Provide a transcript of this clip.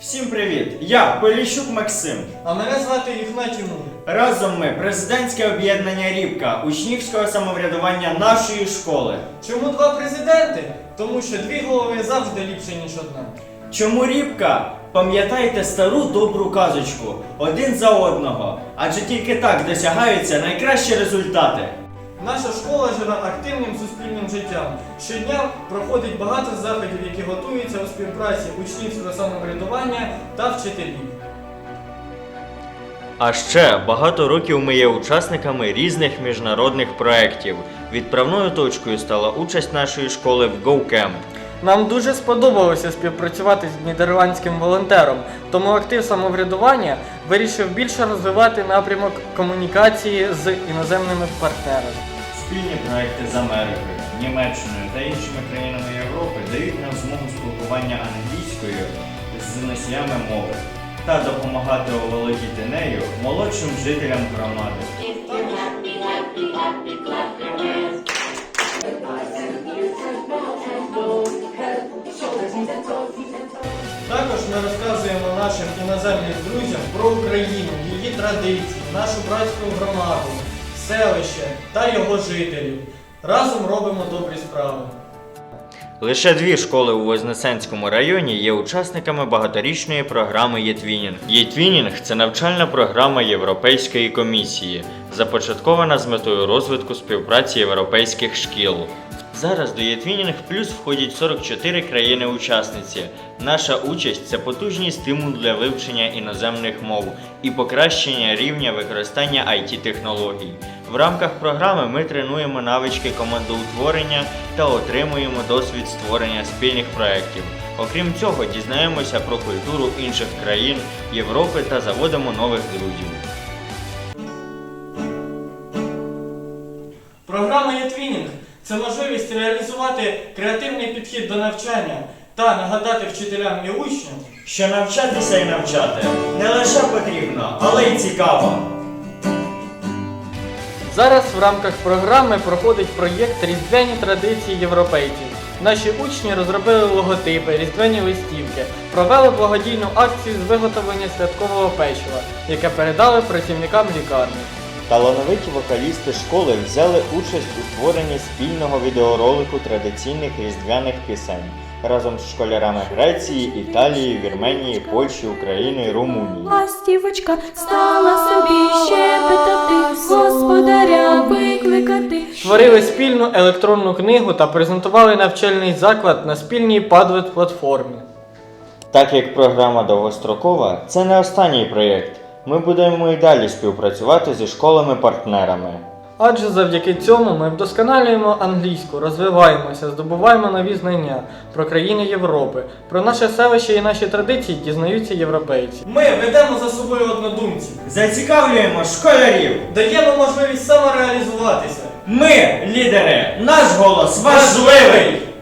Всім привіт! Я Поліщук Максим. А мене звати Ігнатій Мур. Разом ми президентське об'єднання Рібка учнівського самоврядування нашої школи. Чому два президенти? Тому що дві голови завжди ліпше, ніж одна. Чому Рібка? Пам'ятайте стару добру казочку один за одного, адже тільки так досягаються найкращі результати. Наша школа живе активним суспільним життям. Щодня проходить багато заходів, які готуються у співпраці учнівського самоврядування та вчителів. А ще багато років ми є учасниками різних міжнародних проєктів. Відправною точкою стала участь нашої школи в GoCamp. Нам дуже сподобалося співпрацювати з нідерландським волонтером, тому актив самоврядування вирішив більше розвивати напрямок комунікації з іноземними партнерами. Спільні проекти з Америкою, Німеччиною та іншими країнами Європи дають нам змогу спілкування англійською з носіями мови та допомагати оволодіти нею молодшим жителям громади. Також ми розказуємо нашим іноземним друзям про Україну, її традиції, нашу братську громаду, селище та його жителів. Разом робимо добрі справи. Лише дві школи у Вознесенському районі є учасниками багаторічної програми ЄТВІНІНГ. ЄТВІНІНГ – це навчальна програма Європейської комісії, започаткована з метою розвитку співпраці європейських шкіл. Зараз до ЄТВІНІНГ плюс входять 44 країни-учасниці. Наша участь це потужний стимул для вивчення іноземних мов і покращення рівня використання it технологій В рамках програми ми тренуємо навички командоутворення та отримуємо досвід створення спільних проєктів. Окрім цього, дізнаємося про культуру інших країн Європи та заводимо нових друзів. Програма «Єтвінінг» – це можливість реалізувати креативний підхід до навчання та нагадати вчителям і учням, Що навчатися і навчати не лише потрібно, але й цікаво. Зараз в рамках програми проходить проєкт Різдвяні традиції європейців. Наші учні розробили логотипи, різдвяні листівки, провели благодійну акцію з виготовлення святкового печива, яке передали працівникам лікарні. Талановиті вокалісти школи взяли участь у створенні спільного відеоролику традиційних різдвяних пісень разом з школярами Греції, Італії, Вірменії, Польщі, України, Румунії. Ластівочка стала собі щебетати, господаря викликати. Створили спільну електронну книгу та презентували навчальний заклад на спільній Padlet платформі. Так як програма довгострокова, це не останній проєкт. Ми будемо і далі співпрацювати зі школами-партнерами. Адже завдяки цьому ми вдосконалюємо англійську, розвиваємося, здобуваємо нові знання про країни Європи, про наше селище і наші традиції дізнаються європейці. Ми ведемо за собою однодумців, Зацікавлюємо школярів! даємо можливість самореалізуватися. Ми лідери! Наш голос важливий!